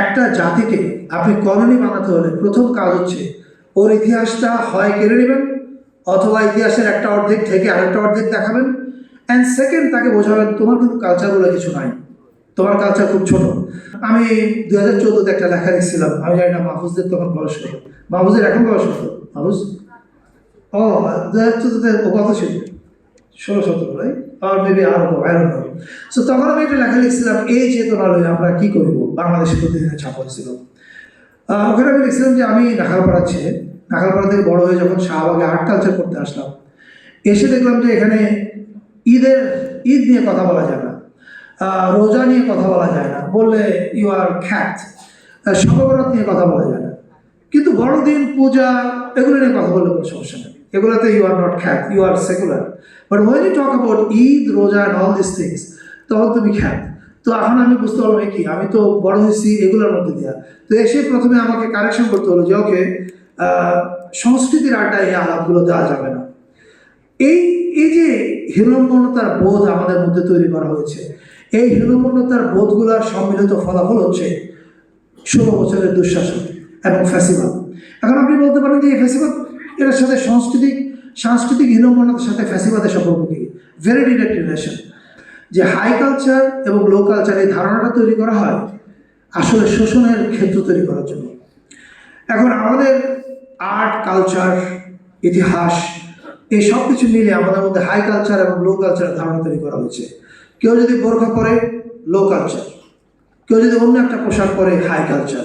একটা জাতিকে আপনি কলোনি বানাতে হলে প্রথম কাজ হচ্ছে, ওর ইতিহাসটা হয় কেড়ে নেবেন অথবা ইতিহাসের একটা অর্ধেক থেকে আরেকটা অর্ধেক দেখাবেন। অ্যান্ড সেকেন্ড তাকে বোঝাবেন, তোমার কিন্তু কালচার বলে কিছু নাই। তোমার কালচার খুব ছোট। আমি দু হাজার চোদ্দোতে একটা লেখা লিখছিলাম, আমি জানি না, মাহফুজদের তখন বয়স কত? মাহফুজের এখন বয়স কত? মাহফুজ? ও দু হাজার চোদ্দোতে ও কত ছিল। ষোলো, সতেরো রাইট আর মেবি আরও কম আই ডোন্ট নো সো তখন আমি একটা লেখা লিখছিলাম এই চেতনা লয়ে আমরা কি করব? বাংলাদেশের প্রতিদিনে ছাপা হয়েছিল ওখানে আমি লিখছিলাম যে, আমি নাখালপাড়া ছেলে। নাখালপাড়া থেকে বড় হয়ে যখন শাহবাগে আর্ট কালচার করতে আসলাম, এসে দেখলাম যে, এখানে ঈদের, ঈদ নিয়ে কথা বলা যায় না। রোজা নিয়ে কথা বলা যায় না। বললে ইউ আর খ্যাত সর্বরাত নিয়ে কথা বলা যায় না। কিন্তু বড়দিন, পূজা, এগুলো নিয়ে কথা বললে কোনো সমস্যা নেই। এগুলোতে ইউ আর নট খ্যাত you are secular but when you talk about Eid roza and all this things তখন তুমি খ্যাত। তো এখন আমি বুঝতে পারলাম কি, আমি তো বড় হয়েছি এগুলোর মধ্যে দেওয়া তো এসে প্রথমে আমাকে কারেকশন করতে হলো যে ওকে সংস্কৃতির আড্ডায় এই আলাপগুলো দেওয়া যাবে না। এই এই যে হীনম্মন্যতার বোধ আমাদের মধ্যে তৈরি করা হয়েছে, এই হীনম্মন্যতার বোধগুলোর সম্মিলিত ফলাফল হচ্ছে ষোলো বছরের দুঃশাসন এবং ফ্যাসিবাদ এখন আপনি বলতে পারেন যে এই ফ্যাসিবাদ এটার সাথে সাংস্কৃতিক সাংস্কৃতিক হীনম্মন্যতার সাথে ফ্যাসিবাদের সম্পর্ক কি? ভেরি ডিরেক্ট রিলেশন যে হাই কালচার এবং লো কালচার এই ধারণাটা তৈরি করা হয়, আসলে শোষণের ক্ষেত্র তৈরি করার জন্য। এখন আমাদের আর্ট কালচার ইতিহাস, এই সব কিছু মিলে আমাদের মধ্যে হাই কালচার এবং লো কালচারের ধারণা তৈরি করা হয়েছে। কেউ যদি বোরখা পরে লো কালচার কেউ যদি অন্য একটা পোশাক পরে হাই কালচার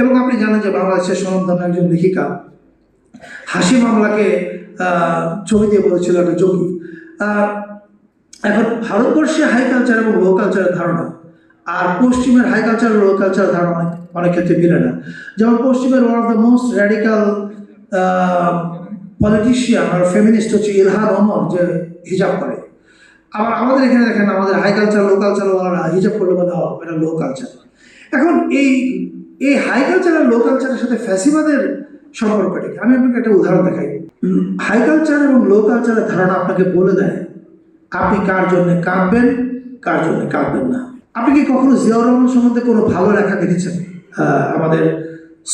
এবং আপনি জানেন যে বাংলাদেশের স্বনামধন্য একজন লেখিকা হাসি মামলাকে ছবি দিয়ে বলেছিল একটা আহ, এখন ভারতবর্ষে হাই কালচার এবং লো কালচারের ধারণা। আর পশ্চিমের হাই কালচার লো কালচার ধারণা অনেক ক্ষেত্রে মিলে না। যেমন পশ্চিমের one of the most radical politician R feminist হচ্ছে ইলহাদ অমর যে হিজাব করে। আবার আমাদের এখানে দেখেন আমাদের হাই কালচার লো কালচার ওয়ালা হিজাব করলে বলে "ও, এটা লো কালচার এখন এই এই হাই কালচার আর লো কালচারের সাথে ফ্যাসিবাদের সম্পর্কটা কি আমি আপনাকে একটা উদাহরণ দেখাই। হাই কালচার এবং লো কালচারের ধারণা আপনাকে বলে দেয়, আপনি কার জন্য কাঁদবেন, কার জন্য কাঁদবেন না। আপনি কি কখনো জিয়াউর রহমান সম্বন্ধে কোনো ভালো লেখা দেখেছেন? আমাদের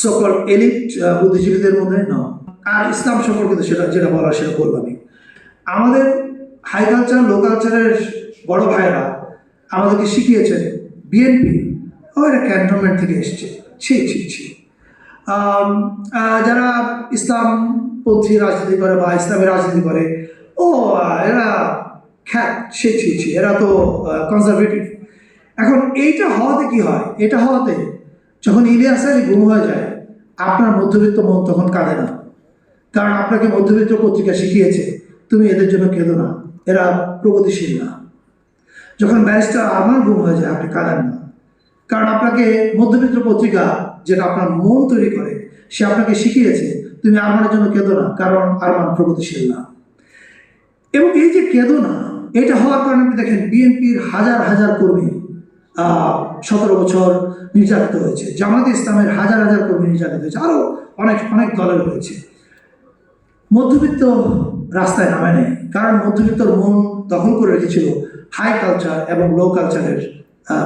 সকল এলিট বুদ্ধিজীবীদের মধ্যে? ন আর ইসলাম সম্পর্কিত সেটা যেটা বলার সেটা বলব আমি। আমাদের হাই কালচার লো কালচারের বড় ভাইরা আমাদেরকে শিখিয়েছেন বিএনপি ও এটা ক্যান্টনমেন্ট থেকে এসছে। ছি ছি ছি। যারা ইসলাম ইসলামপন্থী রাজনীতি করে বা ইসলামী রাজনীতি করে, ও, এরা খ্যাত, সে ছি এরা তো কনজারভেটিভ এখন এইটা হওয়াতে কি হয়? এটা হওয়াতে যখন ইলিয়াস আলী গুম হয়ে যায়, আপনার মধ্যবিত্ত মন তখন কাঁদে না। কারণ আপনাকে মধ্যবিত্ত পত্রিকা শিখিয়েছে, তুমি এদের জন্য কেঁদো না, এরা প্রগতিশীল না। যখন ব্যারিস্টার আমার গুম হয়ে যায়, আপনি কাঁদেন না। কারণ আপনাকে মধ্যবিত্ত পত্রিকা যেটা আপনার মন তৈরি করে, সে আপনাকে শিখিয়েছে, তুমি আরমানের জন্য কেঁদো না, কারণ আরমান প্রগতিশীল না। এবং এই যে কেঁদো না, এটা হওয়ার কারণে আপনি দেখেন বিএনপির হাজার হাজার কর্মী সতেরো বছর নির্যাতিত হয়েছে। জামাতে ইসলামের হাজার হাজার কর্মী নির্যাতিত হয়েছে। আরও অনেক অনেক দলের রয়েছে মধ্যবিত্ত রাস্তায় নামে নেয় কারণ মধ্যবিত্তর মন দখল করে রেখেছিল হাই কালচার এবং লো কালচারের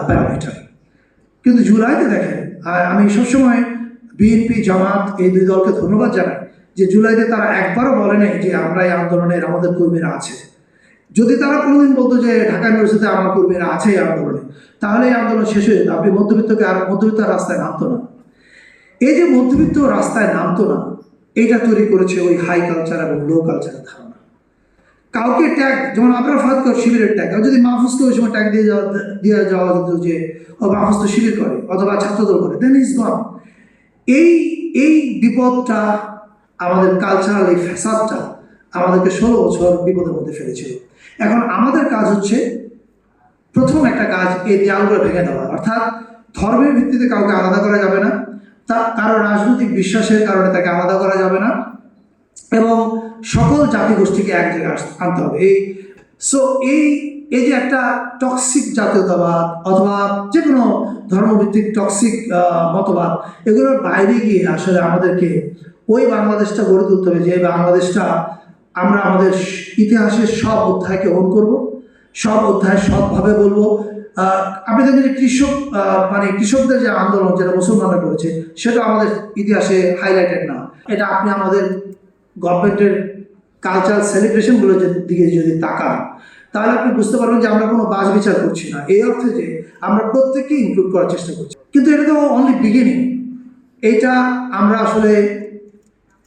প্যারামিটার কিন্তু জুলাইতে দেখেন, আর আমি সবসময় বিএনপি, জামাত, এই দুই দলকে ধন্যবাদ জানাই যে জুলাইতে তারা একবারও বলে নাই যে আমরা এই আন্দোলনের আমাদের কর্মীরা আছে। যদি তারা কোনোদিন বলতো যে ঢাকা ইউনিভার্সিটিতে আমার কর্মীরা আছে এই আন্দোলনে, তাহলে এই আন্দোলন শেষ হয়ে যেত। আপনি মধ্যবিত্তকে আর মধ্যবিত্ত রাস্তায় নামতো না। এই যে মধ্যবিত্ত রাস্তায় নামতো না এটা তৈরি করেছে ওই হাই কালচার এবং লো কালচারের ধারণা কাউকে ট্যাগ যেমন আপনার ফাদ কর শিবিরের ট্যাগ যদি মাহফুজকে ওই সময় ট্যাগ দিয়ে যাওয়া দিয়ে যাওয়া যেত যে, ও মাহফুজ তো শিবির করে, অথবা ছাত্রদল করে দেন ইজ নট এই এই বিপদটা আমাদের কালচারাল এই ফ্যাসাদটা আমাদেরকে ষোলো বছর বিপদের মধ্যে ফেলেছিল। এখন আমাদের কাজ হচ্ছে প্রথম একটা কাজ এই দেয়ালগুলো ভেঙে দেওয়া। অর্থাৎ ধর্মের ভিত্তিতে কাউকে আলাদা করা যাবে না, তা কারও রাজনৈতিক বিশ্বাসের কারণে তাকে আলাদা করা যাবে না এবং সকল জাতিগোষ্ঠীকে এক জায়গায় আনতে হবে। এই সো এই এই যে একটা টক্সিক জাতীয়তাবাদ অথবা যে কোনো ধর্মভিত্তিক টক্সিক মতবাদ, এগুলোর বাইরে গিয়ে আসলে আমাদেরকে ওই বাংলাদেশটা গড়ে তুলতে হবে যে বাংলাদেশটা আমরা আমাদের ইতিহাসের সব অধ্যায়কে ওন করব, সব অধ্যায় সৎভাবে বলব। আপনি দেখবেন যে কৃষক মানে কৃষকদের যে আন্দোলন যেটা মুসলমানরা করেছে, সেটা আমাদের ইতিহাসে হাইলাইটেড না। এটা আপনি আমাদের গভর্নমেন্টের কালচারাল সেলিব্রেশনগুলোর দিকে যদি তাকান তাহলে আপনি বুঝতে পারবেন যে আমরা কোনো বাজ বিচার করছি না। এই অর্থে যে আমরা প্রত্যেককেই ইনক্লুড করার চেষ্টা করছি। কিন্তু এটা তো অনলি বিগিনিং এটা আমরা আসলে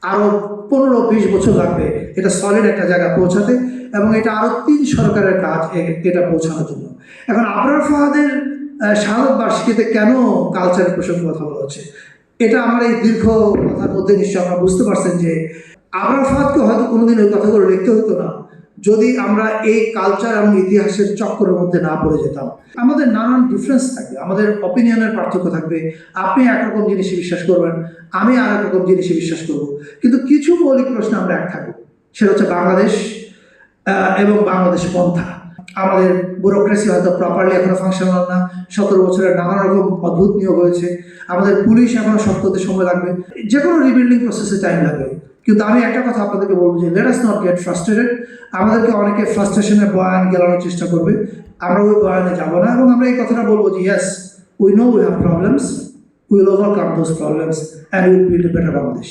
আরও পনেরো বিশ বছর লাগবে এটা সলিড একটা জায়গায় পৌঁছাতে এবং এটা আরও তিন সরকারের কাজ এটা পৌঁছানোর জন্য। এখন আবরার ফাহাদের আহ, শাহাদত বার্ষিকীতে কেন কালচারের প্রসঙ্গে কথা বলা হচ্ছে? এটা আমার এই দীর্ঘ কথার মধ্যে নিশ্চয় আপনারা বুঝতে পারছেন যে আবরার ফাহাদকে হয়তো কোনোদিন ওই কথাগুলো লিখতে হতো না, যদি আমরা এই কালচার এবং ইতিহাসের চক্করের মধ্যে না পড়ে যেতাম। আমাদের নানান ডিফারেন্স থাকবে, আমাদের অপিনিয়নের পার্থক্য থাকবে, আপনি একরকম জিনিসে বিশ্বাস করবেন, আমি আর এক রকম জিনিসে বিশ্বাস করব। কিন্তু কিছু মৌলিক প্রশ্ন আমরা এক থাকব, সেটা হচ্ছে বাংলাদেশ এবং বাংলাদেশ পন্থা। আমাদের ব্যুরোক্রেসি হয়তো প্রপারলি এখনও ফাংশনাল না, সতেরো বছরের নানা রকম অদ্ভুত নিয়োগ হয়েছে, আমাদের পুলিশ এখনও হতে সময় লাগবে যে কোনো রিবিল্ডিং প্রসেসে টাইম লাগবে। কিন্তু আমি একটা কথা আপনাদেরকে বলব যে let us not get frustrated আমাদেরকে অনেকে ফ্রাস্ট্রেশনের বয়ান গেলানোর চেষ্টা করবে। আমরা ওই বয়ানে যাব না এবং আমরা এই কথাটা বলব যে yes we know we have problems will overcome those problems and will build better Bangladesh.